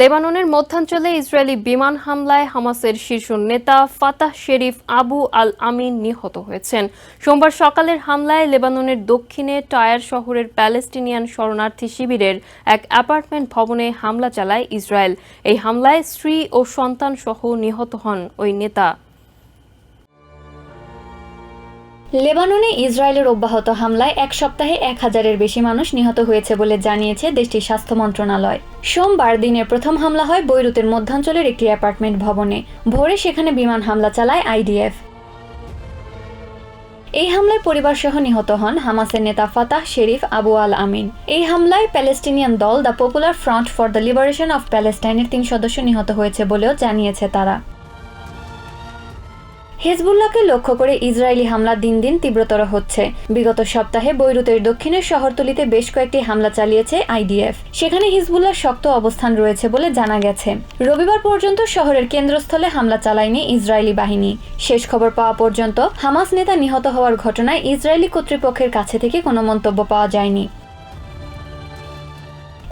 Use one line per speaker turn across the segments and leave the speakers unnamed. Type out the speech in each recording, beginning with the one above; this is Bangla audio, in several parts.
লেবাননের মধ্যাঞ্চলে ইসরায়েলি বিমান হামলায় হামাসের শীর্ষ নেতা Fatah Sharif Abu al Amin নিহত হয়েছেন। সোমবার সকালের হামলায় লেবাননের দক্ষিণে টায়ার শহরের প্যালেস্টিনিয়ান শরণার্থী শিবিরের এক অ্যাপার্টমেন্ট ভবনে হামলা চালায় ইসরায়েল। এই হামলায় স্ত্রী ও সন্তান সহ নিহত হন ওই নেতা।
লেবাননে ইসরায়েলের অব্যাহত হামলায় এক সপ্তাহে এক হাজারের বেশি মানুষ নিহত হয়েছে বলে জানিয়েছে দেশটির স্বাস্থ্য মন্ত্রণালয়। সোমবার দিনের প্রথম হামলা হয় বৈরুতের মধ্যাঞ্চলের একটি অ্যাপার্টমেন্ট ভবনে। ভোরে সেখানে বিমান হামলা চালায় আইডিএফ। এই হামলায় পরিবার সহ নিহত হন হামাসের নেতা Fatah Sharif Abu al Amin. এই হামলায় প্যালেস্টিনিয়ান দল the popular front for the liberation of প্যালেস্টাইনের তিন সদস্য নিহত হয়েছে বলেও জানিয়েছে তারা। হেজবুল্লাহকে লক্ষ্য করে ইসরায়েলি হামলা দিন দিন তীব্রতর হচ্ছে। বিগত সপ্তাহে বৈরুতের দক্ষিণের শহরতলিতে বেশ কয়েকটি হামলা চালিয়েছে আইডিএফ। সেখানে হিজবুল্লাহ শক্ত অবস্থান রয়েছে বলে জানা গেছে। রবিবার পর্যন্ত শহরের কেন্দ্রস্থলে হামলা চালায়নি ইসরায়েলি বাহিনী। শেষ খবর পাওয়া পর্যন্ত হামাস নেতা নিহত হওয়ার ঘটনায় ইসরায়েলি কর্তৃপক্ষের কাছে থেকে কোনো মন্তব্য পাওয়া যায়নি।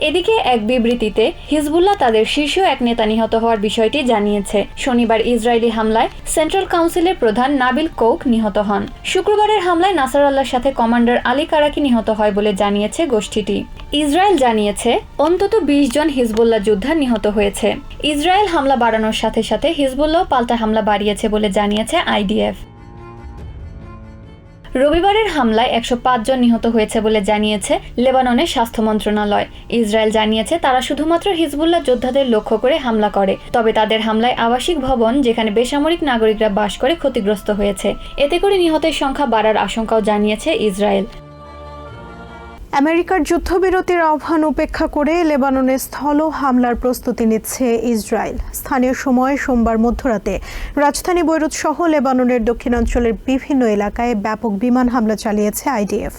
এদিকে এক বিবৃতিতে হিজবুল্লাহ তাদের শীর্ষ এক নেতা নিহত হওয়ার বিষয়টি জানিয়েছে। শনিবার ইসরায়েলি হামলায় সেন্ট্রাল কাউন্সিলের প্রধান নাবিল কৌক নিহত হন। শুক্রবারের হামলায় নাসার আল্লাহর সাথে কমান্ডার আলী কারাকি নিহত হয় বলে জানিয়েছে গোষ্ঠীটি। ইসরায়েল জানিয়েছে, অন্তত বিশ জন হিজবুল্লাহ যোদ্ধা নিহত হয়েছে। ইসরায়েল হামলা বাড়ানোর সাথে সাথে হিজবুল্লাহ পাল্টা হামলা বাড়িয়েছে বলে জানিয়েছে আইডিএফ। রবিবারের হামলায় একশো জন নিহত হয়েছে বলে জানিয়েছে লেবাননের স্বাস্থ্য মন্ত্রণালয়। ইসরায়েল জানিয়েছে তারা শুধুমাত্র হিজবুল্লাহ যোদ্ধাদের লক্ষ্য করে হামলা করে, তবে তাদের হামলায় আবাসিক ভবন যেখানে বেসামরিক নাগরিকরা বাস করে ক্ষতিগ্রস্ত হয়েছে। এতে করে নিহতের সংখ্যা বাড়ার আশঙ্কাও জানিয়েছে ইসরায়েল।
আমেরিকার যুদ্ধবিরতির আহ্বান উপেক্ষা করে লেবাননে স্থল হামলার প্রস্তুতি নিচ্ছে ইসরায়েল। স্থানীয় সময় সোমবার মধ্যরাতে রাজধানী বৈরুত সহ লেবাননের দক্ষিণাঞ্চলের বিভিন্ন এলাকায় ব্যাপক বিমান হামলা চালিয়েছে আইডিএফ।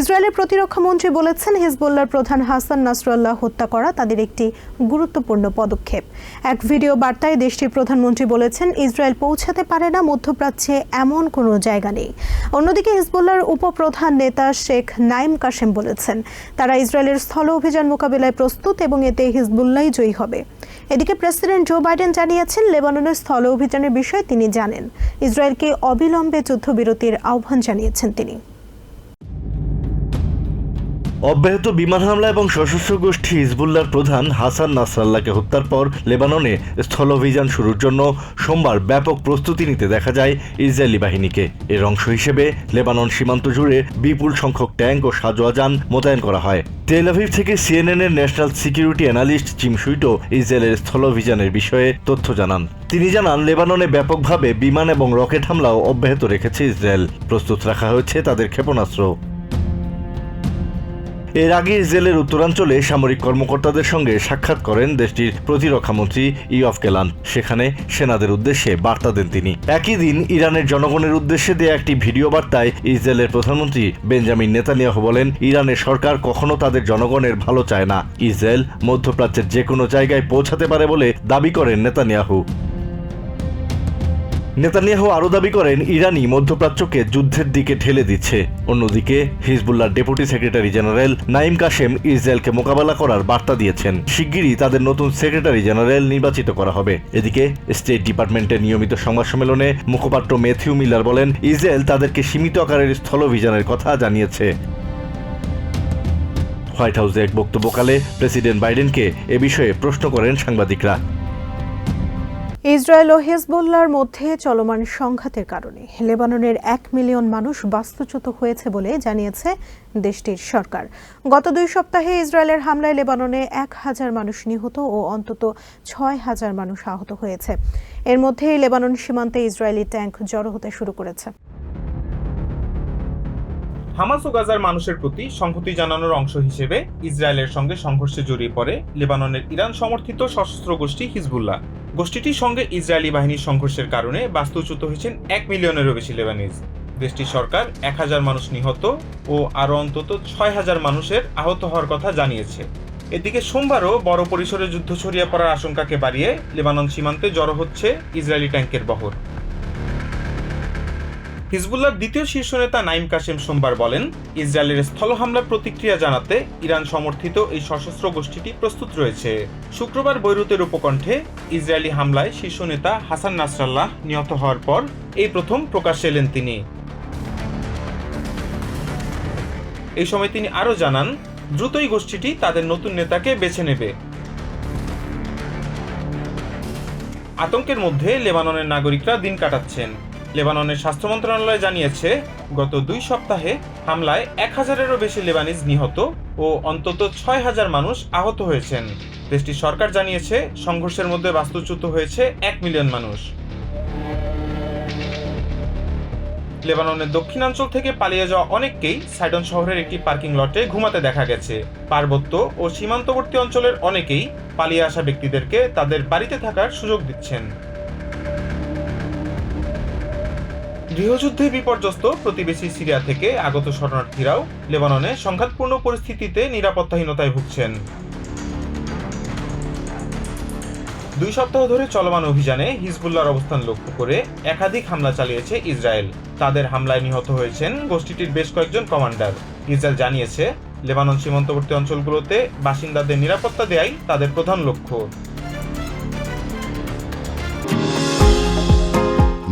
ইসরায়েলের প্রতিরক্ষা মন্ত্রী বলেছেন, হিজবুল্লাহর প্রধান হাসান নাসরুল্লাহ হত্যা করা তাদের একটি গুরুত্বপূর্ণ পদক্ষেপ। এক ভিডিও বার্তায় দেশটির প্রধানমন্ত্রী বলেছেন, ইসরায়েল পৌঁছাতে পারে না, মধ্যপ্রাচ্যে এমন কোনো জায়গা নেই। অন্যদিকে হিজবুল্লাহর উপপ্রধান নেতা শেখ নাইম কাশেম বলেছেন, তারা ইসরায়েলের স্থল অভিযান মোকাবেলায় প্রস্তুত এবং এতে হিজবুল্লাহ জয়ী হবে। এদিকে প্রেসিডেন্ট জো বাইডেন জানিয়েছেন, লেবাননের স্থল অভিযানের বিষয়ে তিনি জানেন। ইসরায়েলকে অবিলম্বে যুদ্ধবিরতির আহ্বান জানিয়েছেন তিনি।
অব্যাহত বিমান হামলা এবং সশস্ত্র গোষ্ঠী হিজবুল্লাহর প্রধান হাসান নাসরাল্লাহকে হত্যার পর লেবাননে স্থল অভিযান শুরুর জন্য সোমবার ব্যাপক প্রস্তুতি নিতে দেখা যায় ইসরায়েলি বাহিনীকে। এর অংশ হিসেবে লেবানন সীমান্ত জুড়ে বিপুল সংখ্যক ট্যাঙ্ক ও সাজোয়াজান মোতায়েন করা হয়। তেল আভিভ থেকে সিএনএন এর national security analyst Jim Sciutto ইসরায়েলের স্থল অভিযানের বিষয়ে তথ্য জানান। তিনি জানান, লেবাননে ব্যাপকভাবে বিমান এবং রকেট হামলাও অব্যাহত রেখেছে ইসরায়েল। প্রস্তুত রাখা হয়েছে তাদের ক্ষেপণাস্ত্র। এর আগে ইসরায়েলের উত্তরাঞ্চলে সামরিক কর্মকর্তাদের সঙ্গে সাক্ষাৎ করেন দেশটির প্রতিরক্ষামন্ত্রী ইয়ফ কেলান। সেখানে সেনাদের উদ্দেশ্যে বার্তা দেন তিনি। একই দিন ইরানের জনগণের উদ্দেশ্যে দেয়া একটি ভিডিও বার্তায় ইসরায়েলের প্রধানমন্ত্রী বেঞ্জামিন নেতানিয়াহু বলেন, ইরানের সরকার কখনো তাদের জনগণের ভালো চায় না। ইসরায়েল মধ্যপ্রাচ্যের যে কোনো জায়গায় পৌঁছাতে পারে বলে দাবি করেন নেতানিয়াহু। নেতানিয়াহু আরও দাবি করেন, ইরানই মধ্যপ্রাচ্যকে যুদ্ধের দিকে ঠেলে দিচ্ছে। অন্যদিকে হিজবুল্লাহর deputy secretary general Naim Qassem ইসরায়েলকে মোকাবেলা করার বার্তা দিয়েছেন। শিগগিরই তাদের নতুন সেক্রেটারি জেনারেল নির্বাচিত করা হবে। এদিকে, স্টেট ডিপার্টমেন্টের নিয়মিত সংবাদ সম্মেলনে মুখপাত্র ম্যাথিউ মিলার বলেন, ইসরায়েল তাদেরকে সীমিত আকারের স্থল অভিযানের কথা জানিয়েছে। হোয়াইট হাউসে এক বক্তব্যকালে প্রেসিডেন্ট বাইডেনকে এ বিষয়ে প্রশ্ন করেন সাংবাদিকরা।
ইসরায়েল ও হেজবুল্লার মধ্যে চলমান সংঘাতের কারণে লেবাননের এক মিলিয়ন মানুষ বাস্তুচ্যুত হয়েছে বলে জানিয়েছে দেশটির সরকার। গত দুই সপ্তাহে ইসরায়েলের হামলায় লেবাননে এক হাজার মানুষ নিহত ও অন্তত ছয় হাজার মানুষ আহত হয়েছে। এর মধ্যেই লেবানন সীমান্তে ইসরায়েলি ট্যাঙ্ক জড়ো হতে শুরু করেছে।
হামাস ও গাজার মানুষের প্রতি সংহতি জানানোর অংশ হিসেবে ইসরায়েলের সঙ্গে সংঘর্ষে জড়িয়ে পড়ে লেবাননের ইরান সমর্থিত সশস্ত্র গোষ্ঠী হিজবুল্লাহ। গোষ্ঠীটির সঙ্গে ইসরায়েলি বাহিনীর সংঘর্ষের কারণে বাস্তুচ্যুত হয়েছেন এক মিলিয়নেরও বেশি লেবানিজ। দেশটির সরকার এক হাজার মানুষ নিহত ও আরও অন্তত ছয় হাজার মানুষের আহত হওয়ার কথা জানিয়েছে। এদিকে সোমবারও বড় পরিসরে যুদ্ধ ছড়িয়ে পড়ার আশঙ্কাকে বাড়িয়ে লেবানন সীমান্তে জড়ো হচ্ছে ইসরায়েলি ট্যাঙ্কের বহর। হিজবুল্লাহর দ্বিতীয় শীর্ষ নেতা নাইম কাসেম সোমবার বলেন, ইসরায়েলের স্থল হামলার প্রতিক্রিয়া জানাতে ইরান সমর্থিত এই সশস্ত্র গোষ্ঠীটি প্রস্তুত রয়েছে। শুক্রবার বৈরুতের উপকণ্ঠে ইসরায়েলি হামলায় শীর্ষ নেতা হাসান নাসরাল্লাহ নিহত হওয়ার পর এই প্রথম প্রকাশ্যে এলেন তিনি। এই সময় তিনি আরও জানান, দ্রুতই গোষ্ঠীটি তাদের নতুন নেতাকে বেছে নেবে। আতঙ্কের মধ্যে লেবাননের নাগরিকরা দিন কাটাচ্ছেন। লেবাননের স্বাস্থ্য মন্ত্রণালয় জানিয়েছে, গত দুই সপ্তাহে হামলায় এক হাজারেরও বেশি লেবানিজ নিহত ও অন্তত ছয় হাজার মানুষ আহত হয়েছেন। দেশটির সরকার জানিয়েছে, সংঘর্ষের মধ্যে বাস্তুচ্যুত হয়েছে এক মিলিয়ন মানুষ। লেবাননের দক্ষিণাঞ্চল থেকে পালিয়ে যাওয়া অনেককেই সাইডন শহরের একটি পার্কিং লটে ঘুমাতে দেখা গেছে। পার্বত্য ও সীমান্তবর্তী অঞ্চলের অনেকেই পালিয়ে আসা ব্যক্তিদেরকে তাদের বাড়িতে থাকার সুযোগ দিচ্ছেন। গৃহযুদ্ধে বিপর্যস্ত প্রতিবেশী সিরিয়া থেকে আগত শরণার্থীরাও লেবাননে সংঘাতপূর্ণ পরিস্থিতিতে নিরাপত্তাহীনতায় ভুগছেন। দুই সপ্তাহ ধরে চলমান অভিযানে হিজবুল্লাহর অবস্থান লক্ষ্য করে একাধিক হামলা চালিয়েছে ইসরায়েল। তাদের হামলায় নিহত হয়েছেন গোষ্ঠীটির বেশ কয়েকজন কমান্ডার। ইসরায়েল জানিয়েছে, লেবানন সীমান্তবর্তী অঞ্চলগুলোতে বাসিন্দাদের নিরাপত্তা দেয়াই তাদের প্রধান লক্ষ্য।